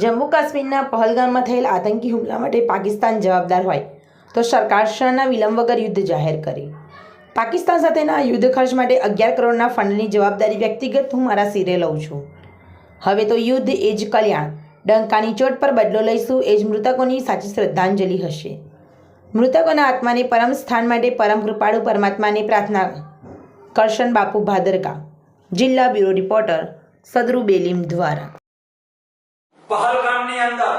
જમ્મુ કાશ્મીરના પહલગામમાં થયેલ આતંકી હુમલા માટે પાકિસ્તાન જવાબદાર હોય તો સરકાર વિલંબ વગર યુદ્ધ જાહેર કરે. પાકિસ્તાન સાથેના યુદ્ધ ખર્ચ માટે અગિયાર કરોડના ફંડની જવાબદારી વ્યક્તિગત હું મારા સિરે લઉં છું. હવે તો યુદ્ધ એ જ કલ્યાણ. ડંકાની ચોટ પર બદલો લઈશું એ જ મૃતકોની સાચી શ્રદ્ધાંજલિ હશે. મૃતકોના આત્માને પરમ સ્થાન માટે પરમ કૃપાળુ પરમાત્માને પ્રાર્થના કરશન બાપુ ભાદરકા. જિલ્લા બ્યુરો રિપોર્ટર સદરુ બેલીમ દ્વારા. પહલગામની અંદર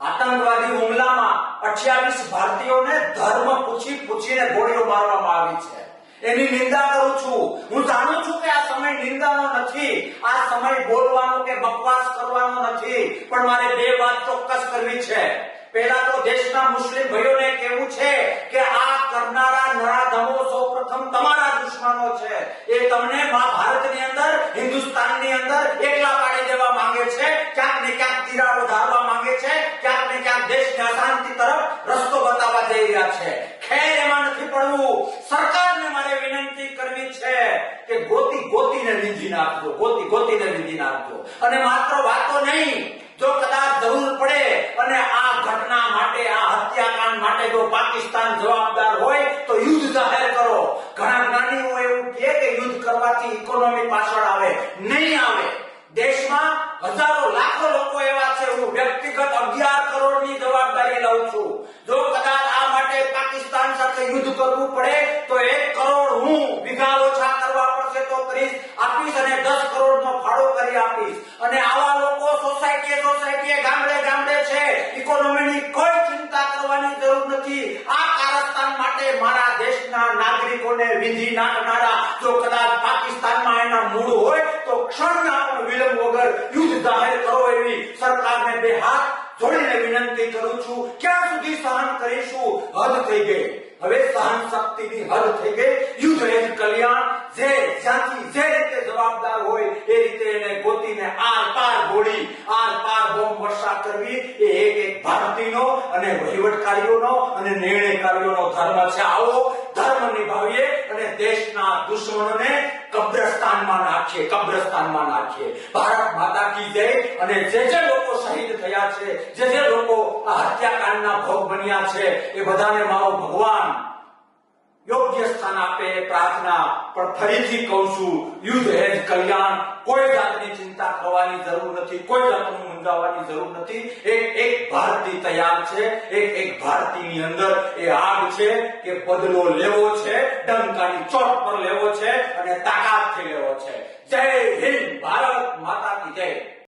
આતંકવાદી હુમલામાં 28 ભારતીયોને ધર્મ પૂછી પૂછીને ગોળીઓ મારવામાં આવી છે. એની નિંદા કરું છું. હું જાણું છું કે આ સમય નિંદાનો નથી. આ સમય બોલવાનો કે બકવાસ કરવાનો નથી. પણ મારે બે વાત ચોક્કસ કરવી છે. પહેલા તો દેશના મુસ્લિમ ભાઈઓને કહેવું છે કે આ કરનારા નરાધમો સૌપ્રથમ તમારા દુશ્મનો છે. એ તમને મહાભારતની અંદર, હિન્દુસ્તાનની અંદર એકલા દેશને અશાંતિ તરફ રસ્તો બતાવવા જઈ રહ્યા છે. ખેર એમાં નથી પડવું. સરકારને મારે વિનંતી કરવી છે કે ગોતી ગોતીને વિધિ નાખજો ગોતી ગોતીને વિધિ નાખજો અને માત્ર વાતો નહીં, જો કદાચ જરૂર પડે અને આ ઘટના માટે, આ હત્યાકાંડ માટે જો પાકિસ્તાન જવાબદાર હોય, તો યુદ્ધ જાહેર કરો. ઘણા જ્ઞાનીઓ એવું કહે કે યુદ્ધ કરવાથી ઇકોનોમી પાછળ આવે, નહીં આવે. દેશમાં હજારો લાખો લોકો એવા છે હું લઉં છું. જો કદાચ આ માટે પાકિસ્તાન સાથે યુદ્ધ કરવું પડે, તો એક કરોડ હું વિઘા ઓછા કરવા પડશે તો કરીશ, આપીશ અને દસ કરોડનો ફાળો કરી આપીશ. અને આવા લોકો સોસાયટીએ સોસાયટીએ ગામડે ગામડે છે. ઇકોનોમીની કોઈ ચિંતા કરવાની જરૂર નથી. આ કારસ્તાન માટે મારા દેશના નાગરિકોને વિધિ નાખનારા જો કદાચ પાકિસ્તાનમાં એના મૂળ હોય તો ક્ષણના પણ વિલંબ વગર યુદ્ધ જાહેર કરો એવી સરકારને બે હાથ જોડીને વિનંતી કરું છું, ક્યાં સુધી સહન કરીશું? હદ થઈ ગઈ. હવે સહન શક્તિની હદ થઈ ગઈ. યુદ્ધ એ કલ્યાણ, જે જ્યાંથી જે રીતે જવાબદાર હોય, એ રીતે એને ગોતીને આર પાર ગોળી આર પાર બોમ્બ વર્ષા કરવી, એ એક એક ભારતીનો અને વહીવટકારીઓનો અને નિર્ણયકારીઓનો ધર્મ છે. આવો ધર્મ નિભાવીએ અને દેશના દુશ્મનોને કબ્રસ્તાનમાં નાખીએ કબ્રસ્તાનમાં નાખીએ. ભારત માતા કી જય અને જે જે લોકો શહીદ થયા છે, જે જે લોકો આ હત્યાકાંડના ભોગ બન્યા છે, એ બધાને મારો ભગવાન યોગ્ય સ્થાન આપે પ્રાર્થના, પણ ફરીથી કહું છું, યુદ્ધ એ જ કલ્યાણ. કોઈ જાતની ચિંતા થવાની જરૂર નથી, કોઈ જાતનું મૂંઝાવાની જરૂર નથી. એક એક ભારતી તૈયાર છે, એક એક ભારતીની અંદર એ આગ છે કે બદલો લેવો છે, ડંકાની ચોટ પર લેવો છે અને તાકાતથી લેવો છે. જય હિન્દ, ભારત માતા કી જય.